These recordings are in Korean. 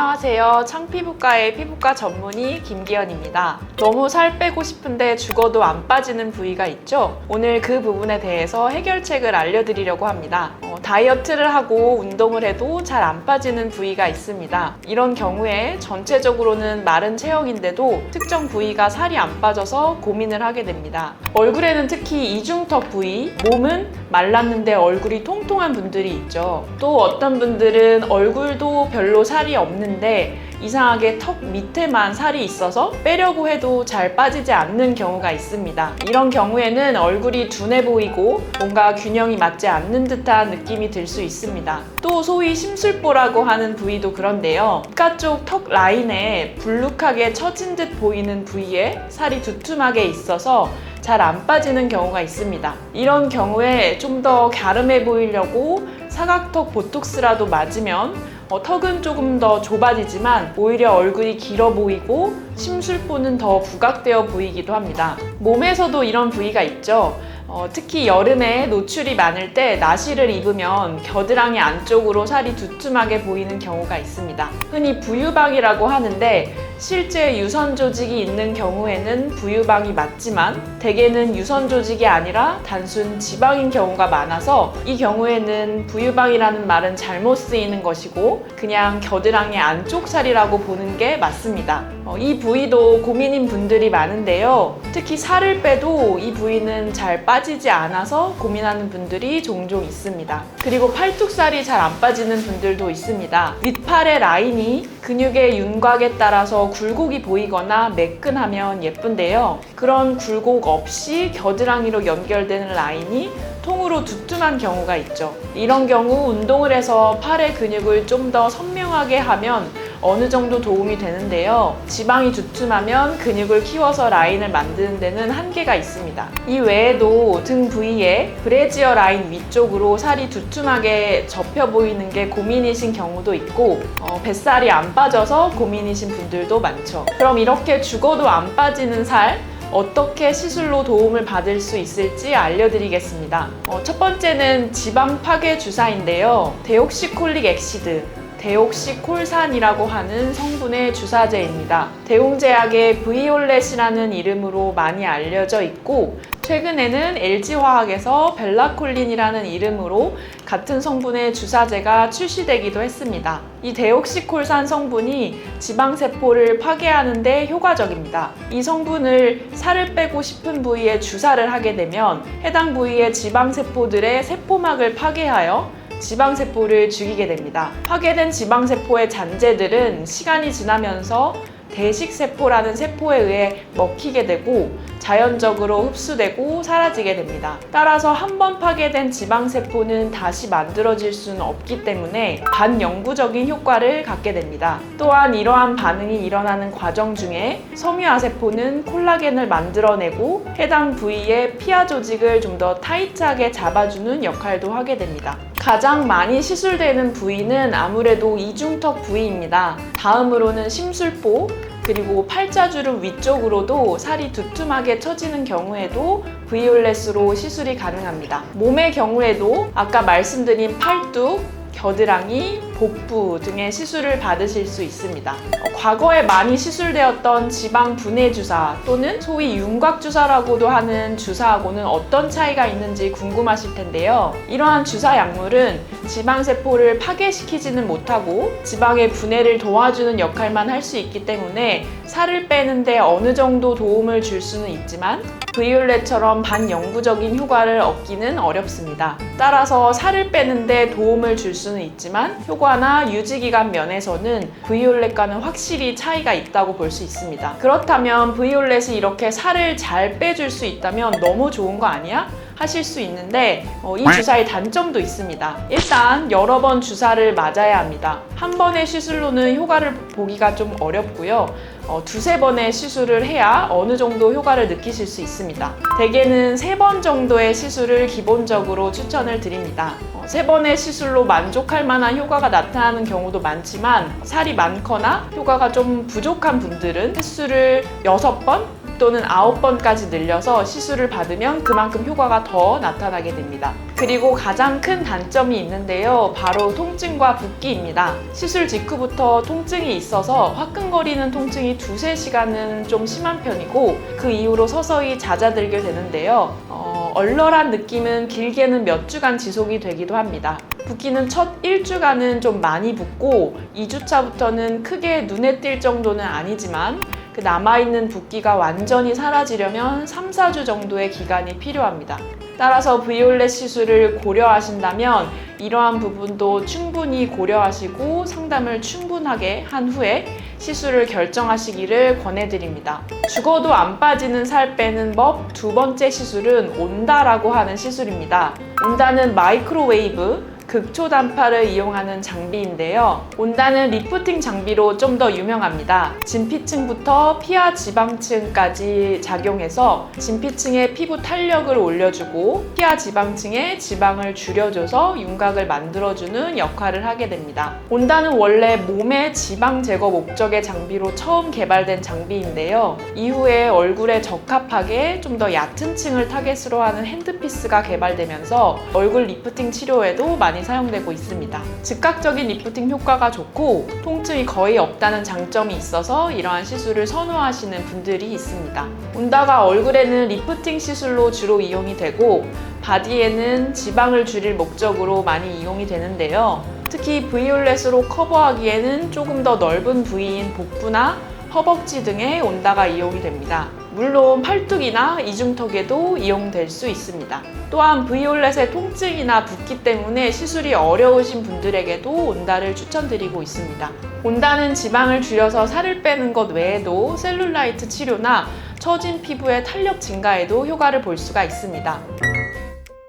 안녕하세요. 창피부과의 피부과 전문의 김기현입니다. 너무 살 빼고 싶은데 죽어도 안 빠지는 부위가 있죠? 오늘 그 부분에 대해서 해결책을 알려드리려고 합니다. 어, 다이어트를 하고 운동을 해도 잘 안 빠지는 부위가 있습니다. 이런 경우에 전체적으로는 마른 체형인데도 특정 부위가 살이 안 빠져서 고민을 하게 됩니다. 얼굴에는 특히 이중턱 부위, 몸은 말랐는데 얼굴이 통통한 분들이 있죠. 또 어떤 분들은 얼굴도 별로 살이 없는데 이상하게 턱 밑에만 살이 있어서 빼려고 해도 잘 빠지지 않는 경우가 있습니다. 이런 경우에는 얼굴이 둔해 보이고 뭔가 균형이 맞지 않는 듯한 느낌이 들 수 있습니다. 또 소위 심술보라고 하는 부위도 그런데요. 바깥쪽 턱 라인에 불룩하게 처진 듯 보이는 부위에 살이 두툼하게 있어서 잘 안 빠지는 경우가 있습니다. 이런 경우에 좀 더 갸름해 보이려고 사각턱 보톡스라도 맞으면 어, 턱은 조금 더 좁아지지만 오히려 얼굴이 길어 보이고 심술보는 더 부각되어 보이기도 합니다. 몸에서도 이런 부위가 있죠. 어, 특히 여름에 노출이 많을 때 나시를 입으면 겨드랑이 안쪽으로 살이 두툼하게 보이는 경우가 있습니다. 흔히 부유방이라고 하는데 실제 유선 조직이 있는 경우에는 부유방이 맞지만 대개는 유선 조직이 아니라 단순 지방인 경우가 많아서 이 경우에는 부유방이라는 말은 잘못 쓰이는 것이고 그냥 겨드랑이 안쪽 살이라고 보는 게 맞습니다. 어, 이 부위도 고민인 분들이 많은데요. 특히 살을 빼도 이 부위는 잘 빠지지 않아서 고민하는 분들이 종종 있습니다. 그리고 팔뚝살이 잘 안 빠지는 분들도 있습니다. 윗팔의 라인이 근육의 윤곽에 따라서 굴곡이 보이거나 매끈하면 예쁜데요. 그런 굴곡 없이 겨드랑이로 연결되는 라인이 통으로 두툼한 경우가 있죠. 이런 경우 운동을 해서 팔의 근육을 좀 더 선명하게 하면 어느 정도 도움이 되는데요. 지방이 두툼하면 근육을 키워서 라인을 만드는 데는 한계가 있습니다. 이 외에도 등 부위에 브래지어 라인 위쪽으로 살이 두툼하게 접혀 보이는 게 고민이신 경우도 있고 어, 뱃살이 안 빠져서 고민이신 분들도 많죠. 그럼 이렇게 죽어도 안 빠지는 살 어떻게 시술로 도움을 받을 수 있을지 알려드리겠습니다. 어, 첫 번째는 지방 파괴 주사인데요. 데옥시콜릭 엑시드, 데옥시콜산이라고 하는 성분의 주사제입니다. 대웅제약의 브이올렛이라는 이름으로 많이 알려져 있고 최근에는 LG화학에서 벨라콜린이라는 이름으로 같은 성분의 주사제가 출시되기도 했습니다. 이 데옥시콜산 성분이 지방세포를 파괴하는데 효과적입니다. 이 성분을 살을 빼고 싶은 부위에 주사를 하게 되면 해당 부위의 지방세포들의 세포막을 파괴하여 지방세포를 죽이게 됩니다. 파괴된 지방세포의 잔재들은 시간이 지나면서 대식세포라는 세포에 의해 먹히게 되고 자연적으로 흡수되고 사라지게 됩니다. 따라서 한 번 파괴된 지방세포는 다시 만들어질 수는 없기 때문에 반영구적인 효과를 갖게 됩니다. 또한 이러한 반응이 일어나는 과정 중에 섬유아세포는 콜라겐을 만들어내고 해당 부위의 피하 조직을 좀 더 타이트하게 잡아주는 역할도 하게 됩니다. 가장 많이 시술되는 부위는 아무래도 이중턱 부위입니다. 다음으로는 심술보, 그리고 팔자주름 위쪽으로도 살이 두툼하게 처지는 경우에도 브이올렛으로 시술이 가능합니다. 몸의 경우에도 아까 말씀드린 팔뚝, 겨드랑이, 복부 등의 시술을 받으실 수 있습니다. 어, 과거에 많이 시술되었던 지방 분해 주사 또는 소위 윤곽 주사라고도 하는 주사하고는 어떤 차이가 있는지 궁금하실 텐데요. 이러한 주사 약물은 지방 세포를 파괴시키지는 못하고 지방의 분해를 도와주는 역할만 할 수 있기 때문에 살을 빼는데 어느 정도 도움을 줄 수는 있지만 브이올렛처럼 반영구적인 효과를 얻기는 어렵습니다. 따라서 살을 빼는데 도움을 줄 수는 있지만 효과 나 유지기간 면에서는 브이올렛과는 확실히 차이가 있다고 볼 수 있습니다. 그렇다면 브이올렛이 이렇게 살을 잘 빼줄 수 있다면 너무 좋은 거 아니야? 하실 수 있는데 어, 이 주사의 단점도 있습니다. 일단 여러 번 주사를 맞아야 합니다. 한 번의 시술로는 효과를 보기가 좀 어렵고요. 어, 두세 번의 시술을 해야 어느 정도 효과를 느끼실 수 있습니다. 대개는 세 번 정도의 시술을 기본적으로 추천을 드립니다. 어, 세 번의 시술로 만족할 만한 효과가 나타나는 경우도 많지만 살이 많거나 효과가 좀 부족한 분들은 횟수를 여섯 번 또는 9번까지 늘려서 시술을 받으면 그만큼 효과가 더 나타나게 됩니다. 그리고 가장 큰 단점이 있는데요. 바로 통증과 붓기입니다. 시술 직후부터 통증이 있어서 화끈거리는 통증이 두세 시간은 좀 심한 편이고 그 이후로 서서히 잦아들게 되는데요. 어, 얼얼한 느낌은 길게는 몇 주간 지속이 되기도 합니다. 붓기는 첫 1주간은 좀 많이 붓고 2주차부터는 크게 눈에 띌 정도는 아니지만 그 남아있는 붓기가 완전히 사라지려면 3, 4주 정도의 기간이 필요합니다. 따라서 브이올렛 시술을 고려하신다면 이러한 부분도 충분히 고려하시고 상담을 충분하게 한 후에 시술을 결정하시기를 권해드립니다. 죽어도 안 빠지는 살 빼는 법 두 번째 시술은 온다라고 하는 시술입니다. 온다는 마이크로웨이브 극초 단파를 이용하는 장비인데요. 온다는 리프팅 장비로 좀 더 유명합니다. 진피층부터 피하 지방층까지 작용해서 진피층의 피부 탄력을 올려주고 피하 지방층의 지방을 줄여줘서 윤곽을 만들어주는 역할을 하게 됩니다. 온다는 원래 몸의 지방 제거 목적의 장비로 처음 개발된 장비인데요. 이후에 얼굴에 적합하게 좀 더 얕은 층을 타겟으로 하는 핸드피스가 개발되면서 얼굴 리프팅 치료에도 많이 사용되고 있습니다. 즉각적인 리프팅 효과가 좋고 통증이 거의 없다는 장점이 있어서 이러한 시술을 선호하시는 분들이 있습니다. 온다가 얼굴에는 리프팅 시술로 주로 이용이 되고 바디에는 지방을 줄일 목적으로 많이 이용이 되는데요. 특히 브이올렛으로 커버하기에는 조금 더 넓은 부위인 복부나 허벅지 등에 온다가 이용이 됩니다. 물론 팔뚝이나 이중턱에도 이용될 수 있습니다. 또한 브이올렛의 통증이나 붓기 때문에 시술이 어려우신 분들에게도 온다를 추천드리고 있습니다. 온다는 지방을 줄여서 살을 빼는 것 외에도 셀룰라이트 치료나 처진 피부의 탄력 증가에도 효과를 볼 수가 있습니다.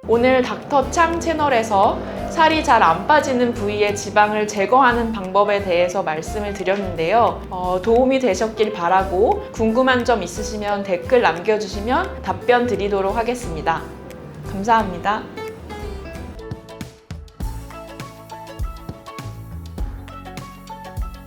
오늘 닥터창 채널에서 살이 잘 안 빠지는 부위의 지방을 제거하는 방법에 대해서 말씀을 드렸는데요. 어, 도움이 되셨길 바라고 궁금한 점 있으시면 댓글 남겨주시면 답변 드리도록 하겠습니다. 감사합니다.